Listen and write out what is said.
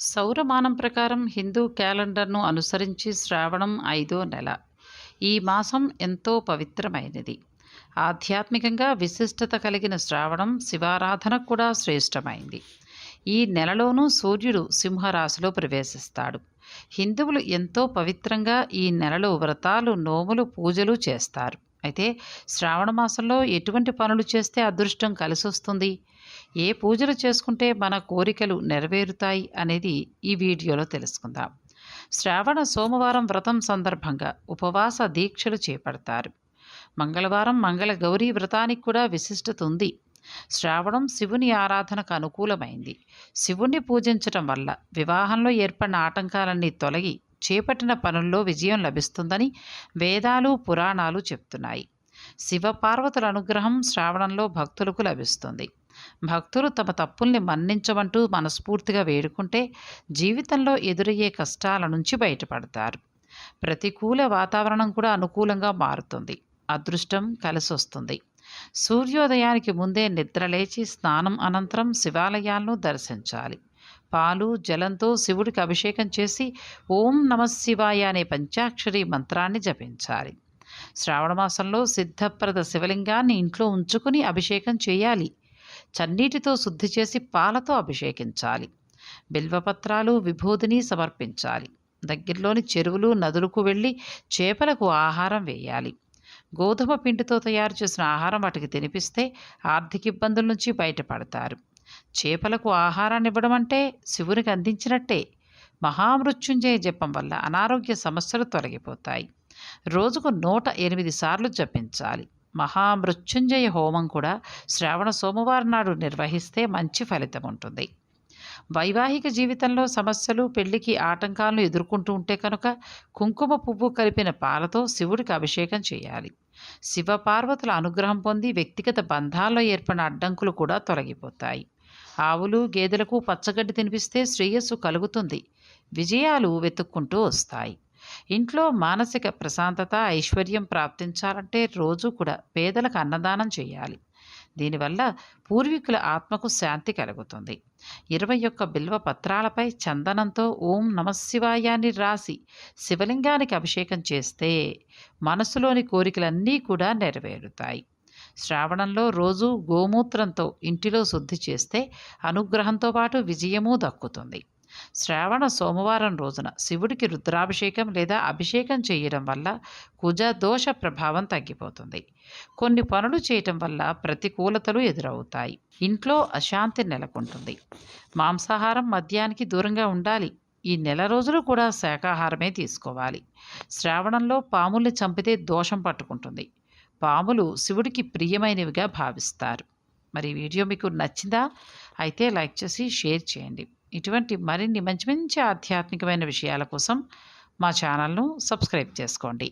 సౌరమానం ప్రకారం హిందూ క్యాలెండర్ను అనుసరించి శ్రావణం ఐదో నెల. ఈ మాసం ఎంతో పవిత్రమైనది. ఆధ్యాత్మికంగా విశిష్టత కలిగిన శ్రావణం శివారాధన కూడా శ్రేష్టమైంది. ఈ నెలలోనూ సూర్యుడు సింహరాశిలో ప్రవేశిస్తాడు. హిందువులు ఎంతో పవిత్రంగా ఈ నెలలో వ్రతాలు నోములు పూజలు చేస్తారు. అయితే శ్రావణ మాసంలో ఎటువంటి పనులు చేస్తే అదృష్టం కలిసి వస్తుంది ఏ పూజలు చేసుకుంటే మన కోరికలు నెరవేరుతాయి అనేది ఈ వీడియోలో తెలుసుకుందాం. శ్రావణ సోమవారం వ్రతం సందర్భంగా ఉపవాస దీక్షలు చేపడతారు. మంగళవారం మంగళ గౌరీ వ్రతానికి కూడా విశిష్టత ఉంది. శ్రావణం శివుని ఆరాధనకు అనుకూలమైంది. శివుణ్ణి పూజించటం వల్ల వివాహంలో ఏర్పడిన ఆటంకాలన్నీ తొలగి చేపట్టిన పనుల్లో విజయం లభిస్తుందని వేదాలు పురాణాలు చెప్తున్నాయి. శివపార్వతుల అనుగ్రహం శ్రావణంలో భక్తులకు లభిస్తుంది. భక్తులు తమ తప్పుల్ని మన్నించమంటూ మనస్ఫూర్తిగా వేడుకుంటే జీవితంలో ఎదురయ్యే కష్టాల నుంచి బయటపడతారు. ప్రతికూల వాతావరణం కూడా అనుకూలంగా మారుతుంది. అదృష్టం కలిసొస్తుంది. సూర్యోదయానికి ముందే నిద్రలేచి స్నానం అనంతరం శివాలయాలను దర్శించాలి. పాలు జలంతో శివుడికి అభిషేకం చేసి ఓం నమ శివాయ అనే పంచాక్షరి మంత్రాన్ని జపించాలి. శ్రావణ మాసంలో సిద్ధప్రద శివలింగాన్ని ఇంట్లో ఉంచుకుని అభిషేకం చేయాలి. చన్నీటితో శుద్ధి చేసి పాలతో అభిషేకించాలి. బిల్వపత్రాలు విభూతిని సమర్పించాలి. దగ్గరలోని చెరువులు నదులకు వెళ్ళి చేపలకు ఆహారం వేయాలి. గోధుమ పిండితో తయారు చేసిన ఆహారం వాటికి తినిపిస్తే ఆర్థిక ఇబ్బందుల నుంచి బయటపడతారు. చేపలకు ఆహారాన్ని ఇవ్వడం అంటే శివునికి అందించినట్టే మహామృత్యుంజయ జపం వల్ల అనారోగ్య సమస్యలు తొలగిపోతాయి. రోజుకు నూట ఎనిమిది సార్లు జపించాలి. మహామృత్యుంజయ హోమం కూడా శ్రావణ సోమవారం నాడు నిర్వహిస్తే మంచి ఫలితం ఉంటుంది వైవాహిక జీవితంలో సమస్యలు పెళ్ళికి ఆటంకాలను ఎదుర్కొంటూ ఉంటే కనుక కుంకుమ పువ్వు కలిపిన పాలతో శివుడికి అభిషేకం చేయాలి. శివపార్వతుల అనుగ్రహం పొంది వ్యక్తిగత బంధాల్లో ఏర్పడిన అడ్డంకులు కూడా తొలగిపోతాయి. ఆవులు గేదెలకు పచ్చగడ్డి తినిపిస్తే శ్రేయస్సు కలుగుతుంది. విజయాలు వెతుక్కుంటూ వస్తాయి. ఇంట్లో మానసిక ప్రశాంతత ఐశ్వర్యం ప్రాప్తించాలంటే రోజు కూడా పేదలకు అన్నదానం చేయాలి. దీనివల్ల పూర్వీకుల ఆత్మకు శాంతి కలుగుతుంది. ఇరవై ఒక్క బిల్వ పత్రాలపై చందనంతో ఓం నమశివాయాన్ని రాసి శివలింగానికి అభిషేకం చేస్తే మనసులోని కోరికలన్నీ కూడా నెరవేరుతాయి. శ్రావణంలో రోజు గోమూత్రంతో ఇంటిలో శుద్ధి చేస్తే అనుగ్రహంతో పాటు విజయము దక్కుతుంది. శ్రావణ సోమవారం రోజున శివుడికి రుద్రాభిషేకం లేదా అభిషేకం చేయడం వల్ల కుజ దోష ప్రభావం తగ్గిపోతుంది. కొన్ని పనులు చేయటం వల్ల ప్రతికూలతలు ఎదురవుతాయి. ఇంట్లో అశాంతి నెలకొంటుంది. మాంసాహారం మద్యానికి దూరంగా ఉండాలి. ఈ నెల రోజులు కూడా శాకాహారమే తీసుకోవాలి. శ్రావణంలో పాముల్ని చంపితే దోషం పట్టుకుంటుంది. పాములు శివుడికి ప్రియమైనవిగా భావిస్తారు. మరి వీడియో మీకు నచ్చిందా? అయితే లైక్ చేసి షేర్ చేయండి. ఇటువంటి మరిన్ని మంచి మంచి ఆధ్యాత్మికమైన విషయాల కోసం మా ఛానల్ను సబ్స్క్రైబ్ చేసుకోండి.